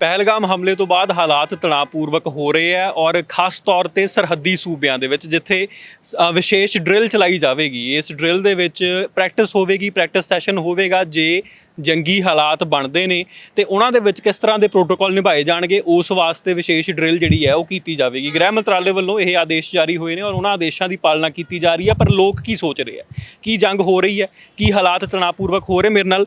ਪਹਿਲਗਾਮ ਹਮਲੇ ਤੋਂ ਬਾਅਦ ਹਾਲਾਤ ਤਣਾਅਪੂਰਵਕ ਹੋ ਰਹੇ ਆ ਔਰ ਖਾਸ ਤੌਰ ਤੇ ਸਰਹੱਦੀ ਸੂਬਿਆਂ ਦੇ ਵਿੱਚ, ਜਿੱਥੇ ਵਿਸ਼ੇਸ਼ ਡਰਿਲ ਚਲਾਈ ਜਾਵੇਗੀ। ਇਸ ਡਰਿਲ ਦੇ ਵਿੱਚ ਪ੍ਰੈਕਟਿਸ ਹੋਵੇਗੀ, ਪ੍ਰੈਕਟਿਸ ਸੈਸ਼ਨ ਹੋਵੇਗਾ ਜੇ ਜੰਗੀ ਹਾਲਾਤ ਬਣਦੇ ਨੇ ਤੇ ਉਹਨਾਂ ਦੇ ਵਿੱਚ ਕਿਸ ਤਰ੍ਹਾਂ ਦੇ ਪ੍ਰੋਟੋਕਾਲ ਨਿਭਾਏ ਜਾਣਗੇ ਉਸ ਵਾਸਤੇ ਵਿਸ਼ੇਸ਼ ਡਰਿਲ ਜਿਹੜੀ ਹੈ ਉਹ ਕੀਤੀ ਜਾਵੇਗੀ। ਗ੍ਰਹਿ ਮੰਤਰਾਲੇ ਵੱਲੋਂ ਇਹ ਆਦੇਸ਼ ਜਾਰੀ ਹੋਏ ਨੇ ਔਰ ਉਹਨਾਂ ਆਦੇਸ਼ਾਂ ਦੀ ਪਾਲਣਾ ਕੀਤੀ ਜਾ ਰਹੀ ਹੈ ਪਰ ਲੋਕ ਕੀ ਸੋਚ ਰਹੇ ਆ ਕੀ ਜੰਗ ਹੋ ਰਹੀ ਹੈ? ਕੀ ਹਾਲਾਤ ਤਣਾਅਪੂਰਵਕ ਹੋ ਰਹੇ? ਮੇਰੇ ਨਾਲ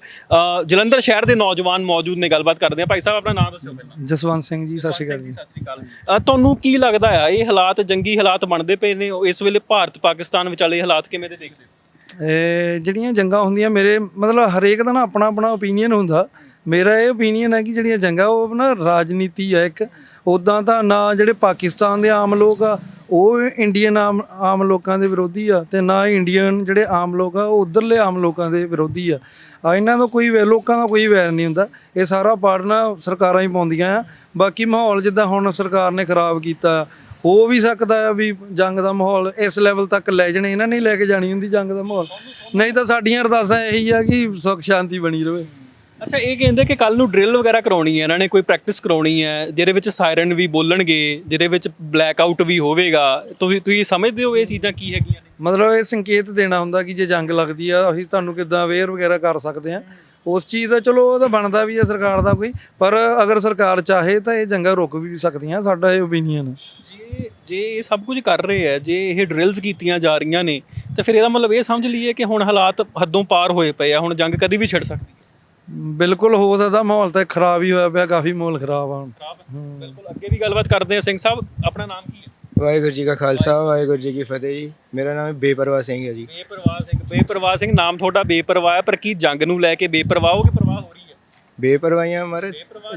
ਜਲੰਧਰ ਸ਼ਹਿਰ ਦੇ ਨੌਜਵਾਨ ਮੌਜੂਦ ਨੇ ਗੱਲਬਾਤ ਕਰਦੇ ਆ ਭਾਈ ਸਾਹਿਬ ਆਪਣਾ ਨਾਮ ਦੱਸਿਓ ਪਹਿਲਾਂ। ਜਸਵੰਤ ਸਿੰਘ ਜੀ ਸਤਿ ਸ਼੍ਰੀ ਅਕਾਲ ਜੀ। ਸਤਿ ਸ਼੍ਰੀ ਅਕਾਲ ਤੁਹਾਨੂੰ ਕੀ ਲੱਗਦਾ ਆ ਇਹ ਹਾਲਾਤ ਜੰਗੀ ਹਾਲਾਤ ਬਣਦੇ ਪਏ ਨੇ ਇਸ ਵੇਲੇ ਭਾਰਤ ਪਾਕਿਸਤਾਨ ਵਿਚਾਲੇ ਹਾਲਾਤ ਕਿਵੇਂ ਦੇ ਦੇਖਦੇ ਹੋ? ਜਿਹੜੀਆਂ ਜੰਗਾਂ ਹੁੰਦੀਆਂ, ਮੇਰੇ ਮਤਲਬ ਹਰੇਕ ਦਾ ਨਾ ਆਪਣਾ ਆਪਣਾ ਓਪੀਨੀਅਨ ਹੁੰਦਾ। ਮੇਰਾ ਇਹ ਓਪੀਨੀਅਨ ਹੈ ਕਿ ਜਿਹੜੀਆਂ ਜੰਗਾਂ, ਉਹ ਨਾ ਰਾਜਨੀਤੀ ਹੈ ਇੱਕ। ਉਦਾਂ ਤਾਂ ਨਾ ਜਿਹੜੇ ਪਾਕਿਸਤਾਨ ਦੇ ਆਮ ਲੋਕ ਆ, ਉਹ ਇੰਡੀਅਨ ਆਮ ਆਮ ਲੋਕਾਂ ਦੇ ਵਿਰੋਧੀ ਆ ਤੇ ਨਾ ਇੰਡੀਅਨ ਜਿਹੜੇ ਆਮ ਲੋਕ ਆ, ਉਹ ਉਧਰਲੇ ਆਮ ਲੋਕਾਂ ਦੇ ਵਿਰੋਧੀ ਆ। ਆ ਇਹਨਾਂ ਦਾ ਕੋਈ ਵੈ- ਲੋਕਾਂ ਦਾ ਕੋਈ ਵੈਰ ਨਹੀਂ ਹੁੰਦਾ। ਇਹ ਸਾਰਾ ਪਾੜਨਾ ਸਰਕਾਰਾਂ ਹੀ ਪਾਉਂਦੀਆਂ ਆ। ਬਾਕੀ ਮਾਹੌਲ ਜਿੱਦਾਂ ਹੁਣ ਸਰਕਾਰ ਨੇ ਖਰਾਬ ਕੀਤਾ ਹੋ ਵੀ ਸਕਦਾ ਆ ਵੀ ਜੰਗ ਦਾ ਮਾਹੌਲ ਇਸ ਲੈਵਲ ਤੱਕ ਲੈ ਜਾਣੇ ਇਹਨਾਂ ਨੇ ਹੀ ਲੈ ਕੇ ਜਾਣੀ ਹੁੰਦੀ ਜੰਗ ਦਾ ਮਾਹੌਲ। ਨਹੀਂ ਤਾਂ ਸਾਡੀਆਂ ਅਰਦਾਸਾਂ ਇਹੀ ਆ ਕਿ ਸੁੱਖ ਸ਼ਾਂਤੀ ਬਣੀ ਰਵੇ। ਅੱਛਾ ਇਹ ਕਹਿੰਦੇ ਕਿ ਕੱਲ ਨੂੰ ਡਰਿਲ ਵਗੈਰਾ ਕਰਾਉਣੀ ਹੈ ਇਹਨਾਂ ਨੇ ਕੋਈ ਪ੍ਰੈਕਟਿਸ ਕਰਾਉਣੀ ਹੈ ਜਿਹਦੇ ਵਿੱਚ ਸਾਇਰਨ ਵੀ ਬੋਲਣਗੇ ਜਿਹਦੇ ਵਿੱਚ ਬਲੈਕ ਆਊਟ ਵੀ ਹੋਵੇਗਾ। ਤੁਸੀਂ ਤੁਸੀਂ ਸਮਝਦੇ ਹੋ ਇਹ ਚੀਜ਼ਾਂ ਕੀ ਹੈਗੀਆਂ ਨੇ? ਮਤਲਬ ਇਹ ਸੰਕੇਤ ਦੇਣਾ ਹੁੰਦਾ ਕਿ ਜੇ ਜੰਗ ਲੱਗਦੀ ਆ ਅਸੀਂ ਤੁਹਾਨੂੰ ਕਿੱਦਾਂ ਅਵੇਅਰ ਵਗੈਰਾ ਕਰ ਸਕਦੇ ਆ ਉਸ ਚੀਜ਼ ਦਾ ਚਲੋ ਉਹ ਤਾਂ ਬਣਦਾ ਵੀ ਆ ਸਰਕਾਰ ਦਾ ਕੋਈ ਪਰ ਅਗਰ ਸਰਕਾਰ ਚਾਹੇ ਤਾਂ ਇਹ ਜੰਗਾਂ ਰੁਕ ਵੀ ਸਕਦੀਆਂ ਸਾਡਾ ਇਹ ਓਪੀਨੀਅਨ ਹੈ ਜੇ ਜੇ ਇਹ ਸਭ ਕੁਝ ਕਰ ਰਹੇ ਆ ਜੇ ਇਹ ਡਰਿਲਸ ਕੀਤੀਆਂ ਜਾ ਰਹੀਆਂ ਨੇ ਤਾਂ ਫਿਰ ਇਹਦਾ ਮਤਲਬ ਇਹ ਸਮਝ ਲਈਏ ਕਿ ਹੁਣ ਹਾਲਾਤ ਹੱਦੋਂ ਪਾਰ ਹੋਏ ਪਏ ਆ ਹੁਣ ਜੰਗ ਕਦੀ ਵੀ ਛਿੜ ਸਕਦੀ। ਹੈ ਬਿਲਕੁਲ ਹੋ ਸਕਦਾ ਮਾਹੌਲ ਤਾਂ ਖਰਾਬ ਹੀ ਹੋਇਆ ਪਿਆ ਕਾਫੀ ਮਾਹੌਲ ਖਰਾਬ ਆ ਹੁਣ। ਬਿਲਕੁਲ ਅੱਗੇ ਵੀ ਗੱਲਬਾਤ ਕਰਦੇ ਆ ਸਿੰਘ ਸਾਹਿਬ ਆਪਣਾ ਨਾਮ ਕੀ ਹੈ ਵਾਹਿਗੁਰੂ ਜੀ ਕਾ ਖਾਲਸਾ ਵਾਹਿਗੁਰੂ ਜੀ ਕੀ ਫਤਿਹ ਜੀ। ਮੇਰਾ ਨਾਮ ਹੈ ਬੇਪਰਵਾਹ ਸਿੰਘ ਹੈ ਜੀ। ਬੇਪਰਵਾਹ ਸਿੰਘ ਬੇਪਰਵਾਹ ਸਿੰਘ ਨਾਮ ਤੁਹਾਡਾ ਬੇਪਰਵਾਹ ਹੈ ਪਰ ਕੀ ਜੰਗ ਨੂੰ ਲੈ ਕੇ ਬੇਪਰਵਾਹ ਹੋ ਕਿ ਪਰਵਾਹ ਹੋ ਰਹੀ ਹੈ? ਬੇਪਰਵਾਹੀਆਂ ਮਰ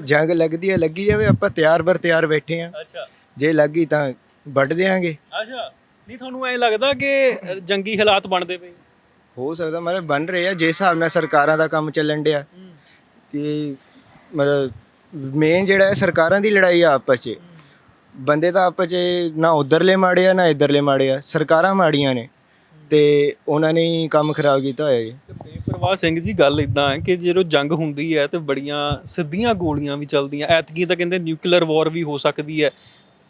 ਜੰਗ ਲੱਗਦੀ ਹੈ ਲੱਗੀ ਜਾਵੇ ਆਪਾਂ ਤਿਆਰ ਬਰ ਤਿਆਰ ਬੈਠੇ ਆ ਅੱਛਾ। ਜੇ ਲੱਗੀ ਤਾਂ ਵੱਢ ਦਿਆਂਗੇ। ਅੱਛਾ। ਨਹੀਂ ਤੁਹਾਨੂੰ ਐ ਲੱਗਦਾ ਕਿ ਜੰਗੀ ਹਾਲਾਤ ਬਣਦੇ ਪਏ? ਹੋ ਸਕਦਾ ਮਤਲਬ ਬਣ ਰਹੇ ਆ। ਜੇ ਹਿਸਾਬ ਨਾਲ ਸਰਕਾਰਾਂ ਦਾ ਕੰਮ ਚੱਲਣ ਡਿਆ ਕਿ ਮਤਲਬ ਮੇਨ ਜਿਹੜਾ ਹੈ ਸਰਕਾਰਾਂ ਦੀ ਲੜਾਈ ਆ ਆਪਸ 'ਚ। ਬੰਦੇ ਤਾਂ ਆਪਸ 'ਚ ਨਾ ਉਧਰਲੇ ਮਾੜੇ ਆ ਨਾ ਇਧਰਲੇ ਮਾੜੇ ਆ। ਸਰਕਾਰਾਂ ਮਾੜੀਆਂ ਨੇ ਤੇ ਉਹਨਾਂ ਨੇ ਹੀ ਕੰਮ ਖਰਾਬ ਕੀਤਾ ਹੋਇਆ ਜੀ। ਬੇਪਰਵਾਹ ਸਿੰਘ ਜੀ ਗੱਲ ਇਦਾਂ ਹੈ ਕਿ ਜਦੋਂ ਜੰਗ ਹੁੰਦੀ ਹੈ ਤੇ ਬੜੀਆਂ ਸਿੱਧੀਆਂ ਗੋਲੀਆਂ ਵੀ ਚੱਲਦੀਆਂ। ਐਤਕੀ ਤਾਂ ਕਹਿੰਦੇ ਨਿਊਕਲੀਅਰ ਵਾਰ ਵੀ ਹੋ ਸਕਦੀ ਹੈ।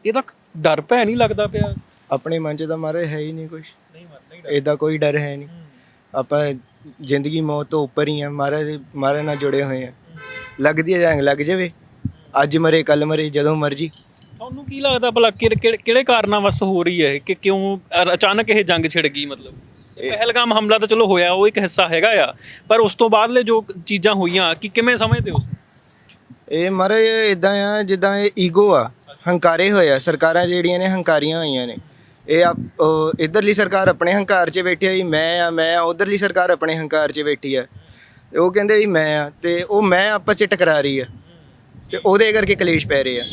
ਇਹਦਾ ਡਰ ਭੈ ਨਹੀਂ ਲੱਗਦਾ ਪਿਆ। ਆਪਣੇ ਮਨ 'ਚ ਤਾਂ ਮਾਰੇ ਹੈ ਹੀ ਨਹੀਂ ਕੁਝ ਨਹੀਂ ਨਹੀਂ ਇਹਦਾ ਕੋਈ ਡਰ ਹੈ ਨਹੀਂ। ਆਪਾਂ ਜ਼ਿੰਦਗੀ ਮੌਤ ਤੋਂ ਉੱਪਰ ਹੀ ਆ ਮਹਾਰਾਜ ਮਹਾਰਾਜ ਨਾਲ ਜੁੜੇ ਹੋਏ ਆ। ਲੱਗਦੀ ਹੈ ਜੰਗ ਲੱਗ ਜਾਵੇ ਅੱਜ ਮਰੇ ਕੱਲ ਮਰੇ ਜਦੋਂ ਮਰਜ਼ੀ। ਤੁਹਾਨੂੰ ਕੀ ਲੱਗਦਾ ਭਲਾ ਕਿਹੜੇ ਕਿਹੜੇ- ਕਾਰਨਾਂ ਵਸ ਹੋ ਰਹੀ ਹੈ ਕਿ ਕਿਉਂ ਅਚਾਨਕ ਇਹ ਜੰਗ ਛਿੜ ਗਈ ਮਤਲਬ? ਇਹ ਪਹਿਲਗਾਮ ਹਮਲਾ ਤਾਂ ਚਲੋ ਹੋਇਆ ਉਹ ਇੱਕ ਹਿੱਸਾ ਹੈਗਾ ਆ। ਪਰ ਉਸ ਤੋਂ ਬਾਅਦਲੇ ਜੋ ਚੀਜ਼ਾਂ ਹੋਈਆਂ ਕਿ ਕਿਵੇਂ ਸਮਝਦੇ ਹੋ? ਇਹ ਮਹਾਰਾਜ ਇਦਾਂ ਆ ਜਿੱਦਾਂ ਇਹ ਈਗੋ ਆ। ਹੰਕਾਰੇ ਹੋਏ ਆ ਸਰਕਾਰਾਂ ਜਿਹੜੀਆਂ ਨੇ ਹੰਕਾਰੀਆਂ ਹੋਈਆਂ ਨੇ। ਇਹ ਆਪ- ਉਹ ਇਧਰਲੀ ਸਰਕਾਰ ਆਪਣੇ ਹੰਕਾਰ 'ਚ ਬੈਠੀ ਆ ਜੀ ਮੈਂ ਆ ਮੈਂ ਆ ਉਧਰਲੀ ਸਰਕਾਰ ਆਪਣੇ ਹੰਕਾਰ 'ਚ ਬੈਠੀ ਆ। ਉਹ ਕਹਿੰਦੇ ਵੀ ਮੈਂ ਆ ਤੇ ਉਹ ਮੈਂ ਆਪਸ 'ਚ ਟਕਰਾ ਰਹੀ ਆ ਤੇ ਉਹਦੇ ਕਰਕੇ ਕਲੇਸ਼ ਪੈ ਰਹੇ ਆ।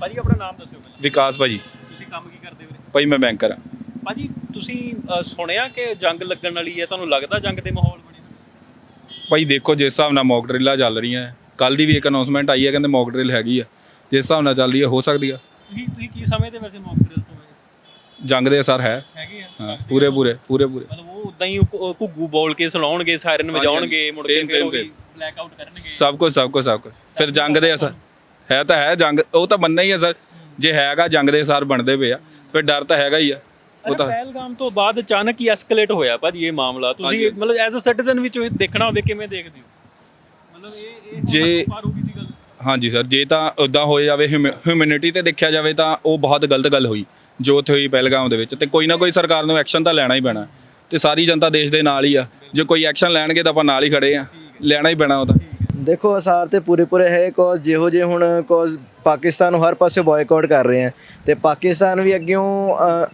ਭਾਜੀ ਆਪਣਾ ਨਾਮ ਦੱਸਿਓ ਪਹਿਲਾਂ ਵਿਕਾਸ ਭਾਜੀ। ਤੁਸੀਂ ਕੰਮ ਕੀ ਕਰਦੇ ਹੋ ਭਾਈ ਮੈਂ ਬੈਂਕਰ ਆ। ਭਾਜੀ ਤੁਸੀਂ ਸੁਣਿਆ ਕਿ ਜੰਗ ਲੱਗਣ ਵਾਲੀ ਹੈ ਤੁਹਾਨੂੰ ਲੱਗਦਾ ਜੰਗ ਦੇ ਮਾਹੌਲ ਬਣੇ? ਭਾਈ ਦੇਖੋ ਜਿਸ ਹਿਸਾਬ ਨਾਲ ਮੌਕ ਡਰਿੱਲਾਂ ਚੱਲ ਰਹੀਆਂ ਕੱਲ ਦੀ ਵੀ ਇੱਕ ਅਨਾਉਂਸਮੈਂਟ ਆਈ ਹੈ ਕਹਿੰਦੇ ਮੌਕ ਡਰਿੱਲ ਹੈਗੀ ਆ। ਜਿਸ ਹਿਸਾਬ ਨਾਲ ਚੱਲ ਰਹੀ ਹੈ ਹੋ ਸਕਦੀ ਆ। ਤੁਸੀਂ ਤੁਸੀਂ ਕੀ ਸਮਝਦੇ ਵੈਸੇ ਮੌਕ ਡਰਿਲ ਤੋਂ? ਜੰਗ ਦੇ ਅਸਰ ਹੈ। ਹੈਗੇ ਆ। ਹਾਂ ਪੂਰੇ ਪੂਰੇ ਪੂਰੇ ਪੂਰੇ। ਮਤਲਬ ਉਹ ਉਦਾਂ ਹੀ ਘੁੱਗੂ ਬੋਲ ਕੇ ਸਲਾਉਣਗੇ ਸਾਇਰਨ ਵਜਾਉਣਗੇ ਮੁੜ ਕੇ Same, ਫਿਰ same, ਉਹ same. ਬਲੈਕ ਆਊਟ ਕਰਨਗੇ। ਸਭ ਕੁਝ ਸਭ ਕੁਝ ਸਭ ਕੁਝ ਫਿਰ ਜੰਗ ਦੇ ਅਸਰ। ਹੈ ਤਾਂ ਹੈ ਜੰਗ ਉਹ ਤਾਂ ਬੰਨਾ ਹੀ ਹੈ ਸਰ। ਜੇ ਹੈਗਾ ਜੰਗ ਦੇ ਅਸਰ ਬਣਦੇ ਪਏ ਆ ਫਿਰ ਡਰ ਤਾਂ ਹੈਗਾ ਹੀ ਆ। ਉਹ ਤਾਂ ਪਹਿਲਗਾਮ ਤੋਂ ਬਾਅਦ ਅਚਾਨਕ ਹੀ ਐਸਕੇਲੇਟ ਹੋਇਆ ਭਾਜੀ ਇਹ ਮਾਮਲਾ। ਤੁਸੀਂ ਮਤਲਬ ਐਜ਼ ਅ ਸਿਟੀਜ਼ਨ ਵਿੱਚ ਉਹ ਦੇਖਣਾ ਹੋਵੇ ਕਿਵੇਂ ਦੇਖਦੇ ਹੋ? ਮਤਲਬ ਇਹ ਇਹ ਜੇ- ਪਾਰ ਹੋ ਗਈ ਸੀ ਹਾਂਜੀ ਸਰ, ਜੇ ਤਾਂ ਉਦਾਂ ਹੋਏ ਜਾਵੇ ਹਿਊਮੈਨਿਟੀ ਤੇ ਦੇਖਿਆ ਜਾਵੇ ਤਾਂ ਉਹ ਬਹੁਤ ਗਲਤ ਗੱਲ ਹੋਈ, ਜੋ ਉੱਥੇ ਹੋਈ ਪਹਿਲਗਾਮ ਦੇ ਵਿੱਚ ਤੇ ਕੋਈ ਨਾ ਕੋਈ ਸਰਕਾਰ ਨੂੰ ਐਕਸ਼ਨ ਤਾਂ ਲੈਣਾ ਹੀ ਪੈਣਾ ਤੇ ਸਾਰੀ ਜਨਤਾ ਦੇਸ਼ ਦੇ ਨਾਲ ਹੀ ਆ, ਜੇ ਕੋਈ ਐਕਸ਼ਨ ਲੈਣਗੇ ਤਾਂ ਆਪਾਂ ਨਾਲ ਹੀ ਖੜੇ ਆ, ਲੈਣਾ ਹੀ ਪੈਣਾ ਉਹ ਤਾਂ। ਦੇਖੋ, ਅਸਾਰ ਤੇ ਪੂਰੇ ਪੂਰੇ ਹੈ ਕੋਜ਼ ਜਿਹੋ ਜੇ ਹੁਣ ਕੋਜ਼ ਪਾਕਿਸਤਾਨ ਨੂੰ ਹਰ ਪਾਸੇ ਬਾਇਕਾਟ ਕਰ ਰਹੇ ਆ ਤੇ ਪਾਕਿਸਤਾਨ ਵੀ ਅੱਗਿਓਂ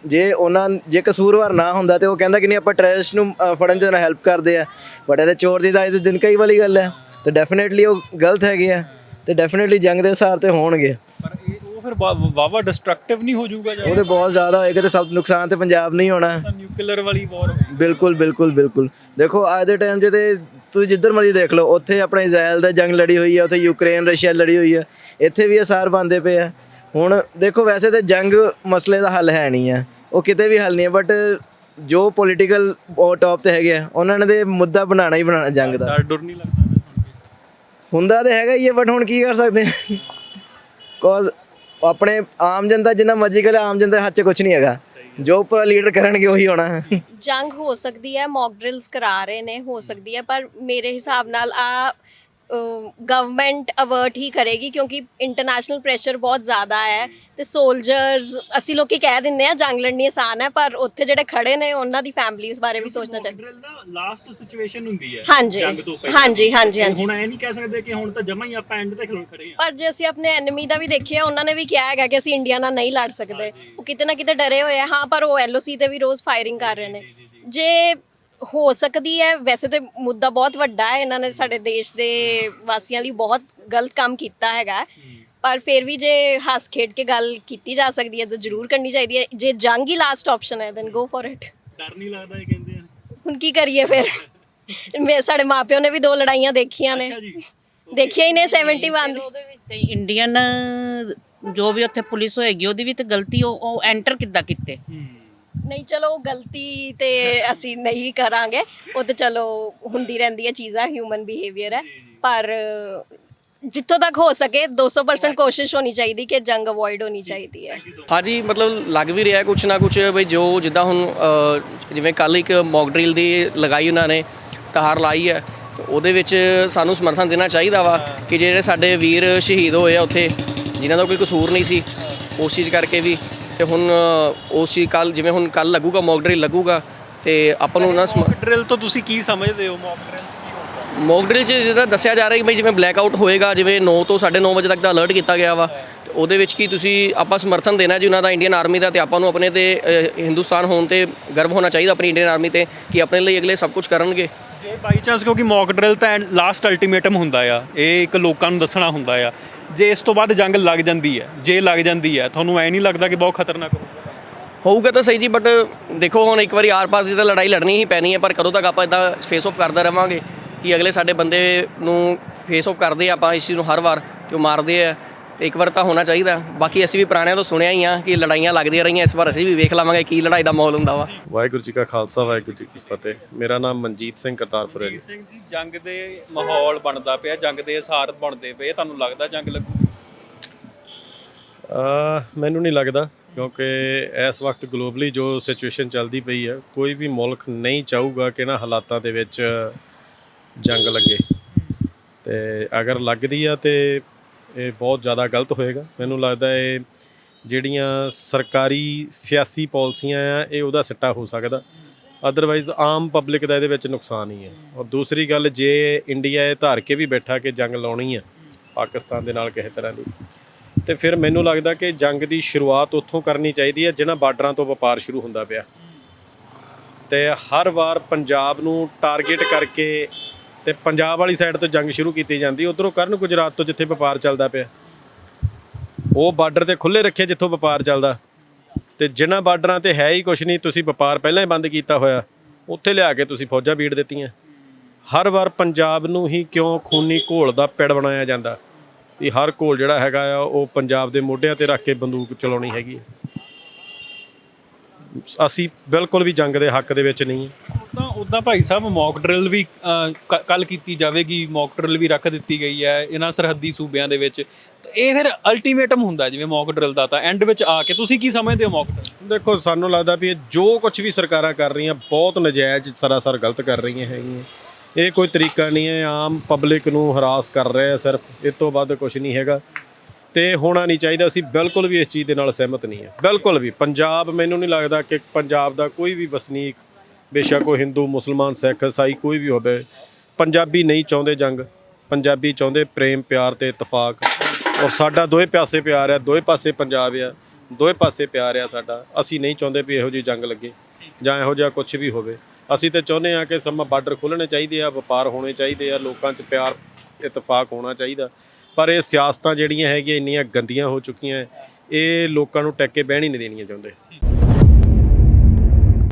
ਜੇ ਉਹਨਾਂ, ਜੇ ਕਸੂਰਵਾਰ ਨਾ ਹੁੰਦਾ ਤੇ ਉਹ ਕਹਿੰਦਾ ਕਿ ਨਹੀਂ ਆਪਾਂ ਟੈਰਰਿਸਟ ਨੂੰ ਫੜਨ ਦੇ ਨਾਲ ਹੈਲਪ ਕਰਦੇ ਆ ਬਟ ਇਹਦੇ ਚੋਰ ਦੀ ਦਾਈ ਤੇ ਦਿਨ ਕਈ ਵਾਲੀ ਗੱਲ ਹੈ ਤੇ ਡੈਫੀਨਿਟਲੀ ਉਹ ਗਲਤ ਹੈਗੇ ਆ। ਤੇ ਡੈਫੀਨਿਟਲੀ ਜੰਗ ਦੇ ਅਸਾਰ ਤੇ ਹੋਣਗੇ। ਪਰ ਇਹ ਉਹ ਫਿਰ ਵਾਵਾ ਡਿਸਟਰਕਟਿਵ ਨਹੀਂ ਹੋ ਜਾਊਗਾ ਜਾਂ ਉਹਦੇ ਬਹੁਤ ਜ਼ਿਆਦਾ ਹੋਏਗਾ ਤੇ ਸਭ ਨੁਕਸਾਨ ਤੇ ਪੰਜਾਬ ਨਹੀਂ ਹੋਣਾ। ਨਿਊਕਲੀਅਰ ਵਾਲੀ ਵਾਰ ਬਿਲਕੁਲ ਬਿਲਕੁਲ ਬਿਲਕੁਲ। ਦੇਖੋ ਅੱਜ ਦੇ ਟਾਈਮ ਤੇ ਤੁਸੀਂ ਜਿੱਧਰ ਮਰਜ਼ੀ ਦੇਖ ਲਓ ਉੱਥੇ ਆਪਣਾ ਇਜ਼ਰਾਈਲ ਦਾ ਜੰਗ ਲੜੀ ਹੋਈ ਹੈ ਉੱਥੇ ਯੂਕਰੇਨ ਰਸ਼ੀਆ ਲੜੀ ਹੋਈ ਹੈ ਇੱਥੇ ਵੀ ਅਸਾਰ ਬੰਦੇ ਪਏ ਆ। ਹੁਣ ਦੇਖੋ ਵੈਸੇ ਤੇ ਜੰਗ ਮਸਲੇ ਦਾ ਹੱਲ ਹੈ ਨਹੀਂ ਹੈ ਉਹ ਕਿਤੇ ਵੀ ਹੱਲ ਨਹੀਂ ਹੈ ਬਟ ਜੋ ਪੋਲੀਟੀਕਲ ਟੌਪ ਤੇ ਹੈਗੇ ਆ ਉਹਨਾਂ ਨੇ ਤੇ ਮੁੱਦਾ ਬਣਾਉਣਾ ਹੀ ਬਣਾਉਣਾ ਜੰਗ ਦਾ। ਡਰ ਨਹੀਂ ਲੱਗਦਾ। ਹੁੰਦਾ ਤੇ ਹੈਗਾ ਹੀ ਹੈ ਬਟ ਹੁਣ ਕੀ ਕਰ ਸਕਦੇ ਆ? ਕੋਜ਼ ਆਪਣੇ ਆਮ ਜਨਤਾ ਜਿੰਨਾ ਮਰਜ਼ੀ ਕਰੇ ਆਮ ਜਨਤਾ ਦੇ ਹੱਥ 'ਚ ਕੁਝ ਨਹੀਂ ਹੈਗਾ। ਜੋ ਉੱਪਰ ਲੀਡਰ ਕਰਨਗੇ ਉਹੀ ਹੋਣਾ। ਜੰਗ ਹੋ ਸਕਦੀ ਹੈ ਮੌਕ ਡਰਿਲਸ ਕਰਾ ਰਹੇ ਨੇ, ਹੋ ਸਕਦੀ ਹੈ, ਪਰ ਮੇਰੇ ਹਿਸਾਬ ਨਾਲ ਆ ਗਵਰਨਮੈਂਟ ਅਵਰਟ ਹੀ ਕਰੇਗੀ ਕਿਉਂਕਿ ਇੰਟਰਨੈਸ਼ਨਲ ਪ੍ਰੈਸ਼ਰ ਬਹੁਤ ਜ਼ਿਆਦਾ ਹੈ ਤੇ ਸੋਲਜਰਸ ਅਸੀਂ ਲੋਕੀ ਕਹਿ ਦਿੰਦੇ ਆ ਜੰਗ ਲੜਨੀ ਆਸਾਨ ਹੈ ਪਰ ਉੱਥੇ ਜਿਹੜੇ ਖੜੇ ਨੇ ਉਹਨਾਂ ਦੀ ਫੈਮਿਲੀਜ਼ ਬਾਰੇ ਵੀ ਸੋਚਣਾ ਚਾਹੀਦਾ। ਲਾਸਟ ਸਿਚੁਏਸ਼ਨ ਹੁੰਦੀ ਹੈ ਹਾਂਜੀ ਜੰਗ ਤੋਂ ਪਹਿਲਾਂ। ਹਾਂਜੀ ਹਾਂਜੀ ਹਾਂਜੀ। ਹੁਣ ਇਹ ਨਹੀਂ ਕਹਿ ਸਕਦੇ ਕਿ ਹੁਣ ਤਾਂ ਜਮਾ ਹੀ ਆਪਾਂ ਐਂਡ ਤੇ ਖੜੇ ਆ ਪਰ ਜੇ ਅਸੀਂ ਆਪਣੇ ਐਨਮੀ ਦਾ ਵੀ ਦੇਖਿਆ ਉਹਨਾਂ ਨੇ ਵੀ ਕਿਹਾ ਹੈਗਾ ਕਿ ਅਸੀਂ ਇੰਡੀਆ ਨਾਲ ਨਹੀਂ ਲੜ ਸਕਦੇ। ਉਹ ਕਿਤੇ ਨਾ ਕਿਤੇ ਡਰੇ ਹੋਏ ਆ। ਹਾਂ ਪਰ ਉਹ ਐਲਓਸੀ ਤੇ ਵੀ ਰੋਜ਼ ਫਾਇਰਿੰਗ ਕਰ ਰਹੇ ਨੇ। ਜੇ ਹੋ ਸਕਦੀ ਹੈ। ਵੈਸੇ ਤੇ ਮੁੱਦਾ ਬਹੁਤ ਵੱਡਾ ਹੈ। ਇਹਨਾਂ ਨੇ ਸਾਡੇ ਦੇਸ਼ ਦੇ ਵਾਸੀਆਂ ਲਈ ਬਹੁਤ ਗਲਤ ਕੰਮ ਕੀਤਾ ਹੈਗਾ। ਪਰ ਫਿਰ ਵੀ ਜੇ ਹੱਸ ਖੇਡ ਕੇ ਗੱਲ ਕੀਤੀ ਜਾ ਸਕਦੀ ਹੈ ਤਾਂ ਜ਼ਰੂਰ ਕਰਨੀ ਚਾਹੀਦੀ ਹੈ। ਜੇ ਜੰਗ ਹੀ ਲਾਸਟ ਆਪਸ਼ਨ ਹੈ ਦੈਨ ਗੋ ਫॉर ਇਟ ਡਰ ਨਹੀਂ ਲੱਗਦਾ ਇਹ ਕਹਿੰਦੇ ਆ? ਹੁਣ ਕੀ ਕਰੀਏ ਫਿਰ? ਮੇ ਸਾਡੇ ਮਾਪਿਓ ਨੇ ਵੀ ਦੋ ਲੜਾਈਆਂ ਦੇਖੀਆਂ ਨੇ। ਜੀ। ਦੇਖਿਆ ਹੀ ਨੇ 71 ਦੀ ਉਹਦੇ ਵਿੱਚ ਤੇ ਇੰਡੀਅਨ ਜੋ ਵੀ ਉੱਥੇ ਪੁਲਿਸ ਹੋਏਗੀ ਉਹਦੀ ਵੀ ਤੇ ਗਲਤੀ ਉਹ ਐਂਟਰ ਕਿੱਦਾਂ ਕੀਤੇ? ਨਹੀਂ, ਚਲੋ ਗਲਤੀ ਤੇ ਅਸੀਂ ਨਹੀਂ ਕਰਾਂਗੇ। ਉਹ ਤੇ ਚਲੋ ਹੁੰਦੀ ਰਹਿੰਦੀ ਹੈ, ਚੀਜ਼ਾਂ ਹਿਊਮਨ ਬਿਹੇਵੀਅਰ ਹੈ। ਪਰ ਜਿੱਥੋਂ ਤੱਕ ਹੋ ਸਕੇ 200% ਕੋਸ਼ਿਸ਼ ਹੋਣੀ ਚਾਹੀਦੀ ਕਿ ਜੰਗ ਅਵੋਇਡ ਹੋਣੀ ਚਾਹੀਦੀ ਹੈ। ਹਾਂਜੀ, ਮਤਲਬ ਲੱਗ ਵੀ ਰਿਹਾ ਕੁਛ ਨਾ ਕੁਛ ਬਈ ਜੋ ਜਿੱਦਾਂ ਹੁਣ ਜਿਵੇਂ ਕੱਲ ਇੱਕ ਮੌਕ ਡਰਿਲ ਦੀ ਲਗਾਈ ਉਹਨਾਂ ਨੇ, ਤਾਰ ਲਾਈ ਹੈ ਉਹਦੇ ਵਿੱਚ ਸਾਨੂੰ ਸਮਰਥਨ ਦੇਣਾ ਚਾਹੀਦਾ ਵਾ ਕਿ ਜਿਹੜੇ ਸਾਡੇ ਵੀਰ ਸ਼ਹੀਦ ਹੋਏ ਆ ਉੱਥੇ, ਜਿਨ੍ਹਾਂ ਦਾ ਕੋਈ ਕਸੂਰ ਨਹੀਂ ਸੀ, ਉਸ ਚੀਜ਼ ਕਰਕੇ ਵੀ ਤੇ ਹੁਣ ਉਸ ਚੀਜ਼ ਕੱਲ ਜਿਵੇਂ ਹੁਣ ਕੱਲ ਲੱਗੂਗਾ ਮੌਕ ਡਰਿਲ ਲੱਗੂਗਾ ਤੇ ਆਪਾਂ ਨੂੰ ਉਹਨਾਂ ਸਮ- ਡਰਿਲ ਤੋਂ ਤੁਸੀਂ ਕੀ ਸਮਝਦੇ ਹੋ? ਮੌਕ ਡਰਿਲ ਮੌਕ ਡਰਿਲ 'ਚ ਜਿਹੜਾ ਦੱਸਿਆ ਜਾ ਰਿਹਾ ਕਿ ਬਈ ਜਿਵੇਂ ਬਲੈਕ ਆਊਟ ਹੋਏਗਾ ਜਿਵੇਂ 9 ਤੋਂ 9:30 ਵਜੇ ਤੱਕ ਦਾ ਅਲਰਟ ਕੀਤਾ ਗਿਆ ਵਾ ਉਹਦੇ ਵਿੱਚ ਕੀ ਤੁਸੀਂ ਆਪਾਂ ਸਮਰਥਨ ਦੇਣਾ ਜੀ ਉਹਨਾਂ ਦਾ ਇੰਡੀਅਨ ਆਰਮੀ ਦਾ ਤੇ ਆਪਾਂ ਨੂੰ ਆਪਣੇ ਤੇ ਹਿੰਦੁਸਤਾਨ ਹੋਣ ਤੇ ਗਰਵ ਹੋਣਾ ਚਾਹੀਦਾ ਆਪਣੀ ਇੰਡੀਅਨ ਆਰਮੀ ਤੇ ਕਿ ਆਪਣੇ ਲਈ ਅਗਲੇ ਸਭ ਕੁਝ ਕਰਨਗੇ। ਜੇ ਬਾਈ ਚਾਂਸ ਕਿਉਂਕਿ ਮੌਕ ਡਰਿਲ ਤਾਂ ਲਾਸਟ ਅਲਟੀਮੇਟਮ ਹੁੰਦਾ ਆ ਇਹ ਇੱਕ ਲੋਕਾਂ ਨੂੰ ਦੱਸਣਾ ਹੁੰਦਾ ਆ। ਜੇ ਇਸ ਤੋਂ ਬਾਅਦ ਜੰਗ ਲੱਗ ਜਾਂਦੀ ਹੈ, ਜੇ ਲੱਗ ਜਾਂਦੀ ਹੈ, ਤੁਹਾਨੂੰ ਐ ਨਹੀਂ ਲੱਗਦਾ ਕਿ ਬਹੁਤ ਖਤਰਨਾਕ ਹੋਊਗਾ ਹੋਊਗਾ ਤਾਂ ਸਹੀ ਜੀ ਬਟ ਦੇਖੋ ਹੁਣ ਇੱਕ ਵਾਰੀ ਆਰ-ਪਾਰ ਦੀ ਤਾਂ ਲੜਾਈ ਲੜਨੀ ਹੀ ਪੈਣੀ ਹੈ, ਪਰ ਕਦੋਂ ਤੱਕ ਆਪਾਂ ਇਦਾਂ ਫੇਸ ਆਫ ਕਰਦਾ ਰਵਾਂਗੇ ਕਿ ਅਗਲੇ ਸਾਡੇ ਬੰਦੇ ਨੂੰ ਫੇਸ ਆਫ ਕਰਦੇ ਆ, ਆਪਾਂ ਇਸ ਚੀਜ਼ ਨੂੰ ਹਰ ਵਾਰ ਕਿ ਉਹ ਮਾਰਦੇ ਆ। ਇੱਕ ਵਾਰ ਤਾਂ ਹੋਣਾ ਚਾਹੀਦਾ। ਬਾਕੀ ਅਸੀਂ ਵੀ ਪੁਰਾਣਿਆਂ ਤੋਂ ਸੁਣਿਆ ਹੀ ਆ ਕਿ ਲੜਾਈਆਂ ਲੱਗਦੀਆਂ ਰਹੀਆਂ ਇਸ ਵਾਰ ਅਸੀਂ ਵੀ ਵੇਖ ਲਵਾਂਗੇ ਕੀ ਲੜਾਈ ਦਾ ਮਾਹੌਲ ਹੁੰਦਾ ਵਾ। ਵਾਹਿਗੁਰੂ ਜੀ ਕਾ ਖਾਲਸਾ ਵਾਹਿਗੁਰੂ ਜੀ ਕੀ ਫਤਿਹ। ਮੇਰਾ ਨਾਮ ਮਨਜੀਤ ਸਿੰਘ ਕਰਤਾਰਪੁਰ ਹੈ ਜੀ। ਸਿੰਘ ਜੀ ਜੰਗ ਦੇ ਮਾਹੌਲ ਬਣਦਾ ਪਿਆ ਜੰਗ ਦੇ ਅਸਾਰ ਬਣਦੇ ਪਏ। ਤੁਹਾਨੂੰ ਲੱਗਦਾ ਜੰਗ ਲੱਗੂ? ਅਹ ਮੈਨੂੰ ਨਹੀਂ ਲੱਗਦਾ ਕਿਉਂਕਿ ਇਸ ਵਕਤ ਗਲੋਬਲੀ ਜੋ ਸਿਚੁਏਸ਼ਨ ਚੱਲਦੀ ਪਈ ਹੈ ਕੋਈ ਵੀ ਮੁਲਕ ਨਹੀਂ ਚਾਹੂਗਾ ਕਿ ਇਹਨਾਂ ਹਾਲਾਤਾਂ ਦੇ ਵਿੱਚ ਜੰਗ ਲੱਗੇ। ਤੇ ਅਗਰ ਲੱਗਦੀ ਆ ਤੇ ਇਹ ਬਹੁਤ ਜ਼ਿਆਦਾ ਗਲਤ ਹੋਏਗਾ। ਮੈਨੂੰ ਲੱਗਦਾ ਇਹ ਜਿਹੜੀਆਂ ਸਰਕਾਰੀ ਸਿਆਸੀ ਪਾਲਿਸੀਆਂ ਆ, ਇਹ ਉਹਦਾ ਸਿੱਟਾ ਹੋ ਸਕਦਾ। ਅਦਰਵਾਈਜ਼ ਆਮ ਪਬਲਿਕ ਦਾ ਇਹਦੇ ਵਿੱਚ ਨੁਕਸਾਨ ਹੀ ਹੈ। ਔਰ ਦੂਸਰੀ ਗੱਲ, ਜੇ ਇੰਡੀਆ ਇਹ ਧਾਰ ਕੇ ਵੀ ਬੈਠਾ ਕਿ ਜੰਗ ਲਾਉਣੀ ਆ, ਪਾਕਿਸਤਾਨ ਦੇ ਨਾਲ ਕਿਸੇ ਤਰ੍ਹਾਂ ਦੀ, ਤੇ ਫਿਰ ਮੈਨੂੰ ਲੱਗਦਾ ਕਿ ਜੰਗ ਦੀ ਸ਼ੁਰੂਆਤ ਉੱਥੋਂ ਕਰਨੀ ਚਾਹੀਦੀ ਹੈ ਜਿਹਨਾਂ ਬਾਰਡਰਾਂ ਤੋਂ ਵਪਾਰ ਸ਼ੁਰੂ ਹੁੰਦਾ ਪਿਆ। ਤੇ ਹਰ ਵਾਰ ਪੰਜਾਬ ਨੂੰ ਟਾਰਗੇਟ ਕਰਕੇ ਤੇ ਪੰਜਾਬ ਵਾਲੀ ਸਾਈਡ ਤੋਂ ਜੰਗ ਸ਼ੁਰੂ ਕੀਤੀ ਜਾਂਦੀ, ਉਧਰੋਂ ਕਰਨ ਗੁਜਰਾਤ ਤੋਂ ਜਿੱਥੇ ਵਪਾਰ ਚੱਲਦਾ ਪਿਆ। ਉਹ ਬਾਰਡਰ ਤੇ ਖੁੱਲੇ ਰੱਖੇ ਜਿੱਥੋਂ ਵਪਾਰ ਚੱਲਦਾ। ਤੇ ਜਿਨ੍ਹਾਂ ਬਾਰਡਰਾਂ ਤੇ ਹੈ ਹੀ ਕੁਛ ਨਹੀਂ, ਤੁਸੀਂ ਵਪਾਰ ਪਹਿਲਾਂ ਹੀ ਬੰਦ ਕੀਤਾ ਹੋਇਆ। ਉੱਥੇ ਲਿਆ ਕੇ ਤੁਸੀਂ ਫੌਜਾਂ ਬੀੜ ਦਿੱਤੀਆਂ। ਹਰ ਵਾਰ ਪੰਜਾਬ ਨੂੰ ਹੀ ਕਿਉਂ ਖੂਨੀ ਘੋਲ ਦਾ ਪਿੜ ਬਣਾਇਆ ਜਾਂਦਾ? ਵੀ ਹਰ ਘੋਲ ਜਿਹੜਾ ਹੈਗਾ ਆ, ਉਹ ਪੰਜਾਬ ਦੇ ਮੋਢਿਆਂ ਤੇ ਰੱਖ ਕੇ ਬੰਦੂਕ ਚਲਾਉਣੀ ਹੈਗੀ ਹੈ। ਅਸੀਂ ਬਿਲਕੁਲ ਵੀ ਜੰਗ ਦੇ ਹੱਕ ਦੇ ਵਿੱਚ ਨਹੀਂ ਹਾਂ। ਉਦਾਂ ਉਦਾਂ ਭਾਈ ਸਾਹਿਬ ਮੌਕ ਡਰਿਲ ਵੀ ਕੱਲ ਕੀਤੀ ਜਾਵੇਗੀ ਮੌਕ ਡਰਿਲ ਵੀ ਰੱਖ ਦਿੱਤੀ ਗਈ ਹੈ ਇਹਨਾਂ ਸਰਹੱਦੀ ਸੂਬਿਆਂ ਦੇ ਵਿੱਚ। ਇਹ ਫਿਰ ਅਲਟੀਮੇਟਮ ਹੁੰਦਾ ਜਿਵੇਂ ਮੌਕ ਡਰਿਲ ਦਾ ਤਾਂ ਐਂਡ ਵਿੱਚ ਆ ਕੇ ਤੁਸੀਂ ਕੀ ਸਮਝਦੇ ਹੋ ਮੌਕ ਡਰਿਲ ਦੇਖੋ ਸਾਨੂੰ ਲੱਗਦਾ ਵੀ ਇਹ ਜੋ ਕੁਝ ਵੀ ਸਰਕਾਰਾਂ ਕਰ ਰਹੀਆਂ ਬਹੁਤ ਨਜਾਇਜ਼ ਸਰਾਸਰ ਗਲਤ ਕਰ ਰਹੀਆਂ ਹੈਗੀਆਂ। ਇਹ ਕੋਈ ਤਰੀਕਾ ਨਹੀਂ ਹੈ ਆਮ ਪਬਲਿਕ ਨੂੰ ਹਰਾਸ ਕਰ ਰਹੇ ਆ ਸਿਰਫ ਇਹ ਤੋਂ ਵੱਧ ਕੁਝ ਨਹੀਂ ਹੈਗਾ। ਤੇ ਹੋਣਾ ਨਹੀਂ ਚਾਹੀਦਾ। ਅਸੀਂ ਬਿਲਕੁਲ ਵੀ ਇਸ ਚੀਜ਼ ਦੇ ਨਾਲ ਸਹਿਮਤ ਨਹੀਂ ਹੈ। ਬਿਲਕੁਲ ਵੀ। ਪੰਜਾਬ ਮੈਨੂੰ ਨਹੀਂ ਲੱਗਦਾ ਕਿ ਪੰਜਾਬ ਦਾ ਕੋਈ ਵੀ ਵਸਨੀਕ, ਬੇਸ਼ੱਕ ਉਹ ਹਿੰਦੂ, ਮੁਸਲਮਾਨ, ਸਿੱਖ, ਇਸਾਈ ਕੋਈ ਵੀ ਹੋਵੇ, ਪੰਜਾਬੀ ਨਹੀਂ ਚਾਹੁੰਦੇ ਜੰਗ। ਪੰਜਾਬੀ ਚਾਹੁੰਦੇ ਪ੍ਰੇਮ, ਪਿਆਰ ਤੇ ਇਤਫਾਕ। ਔਰ ਸਾਡਾ ਦੋਵੇਂ ਪਾਸੇ ਪਿਆਰ ਆ ਦੋਵੇਂ ਪਾਸੇ ਪੰਜਾਬ ਆ ਦੋਵੇਂ ਪਾਸੇ ਪਿਆਰ ਆ ਸਾਡਾ। ਅਸੀਂ ਨਹੀਂ ਚਾਹੁੰਦੇ ਵੀ ਇਹੋ ਜਿਹੀ ਜੰਗ ਲੱਗੇ ਜਾਂ ਇਹੋ ਜਿਹਾ ਕੁਝ ਵੀ ਹੋਵੇ। ਅਸੀਂ ਤਾਂ ਚਾਹੁੰਦੇ ਆ ਕਿ ਸਮਾਂ ਬਾਰਡਰ ਖੁੱਲ੍ਹਣੇ ਚਾਹੀਦੇ ਆ, ਵਪਾਰ ਹੋਣੇ ਚਾਹੀਦੇ ਆ, ਲੋਕਾਂ 'ਚ ਪਿਆਰ, ਇਤਫਾਕ ਹੋਣਾ ਚਾਹੀਦਾ। ਪਰ ਇਹ ਸਿਆਸਤਾਂ ਜਿਹੜੀਆਂ ਹੈਗੀਆਂ ਇੰਨੀਆਂ ਗੰਦੀਆਂ ਹੋ ਚੁੱਕੀਆਂ, ਇਹ ਲੋਕਾਂ ਨੂੰ ਟੱਕੇ ਬਹਿਣ ਹੀ ਨਹੀਂ ਦੇਣੀਆਂ ਚਾਹੁੰਦੇ।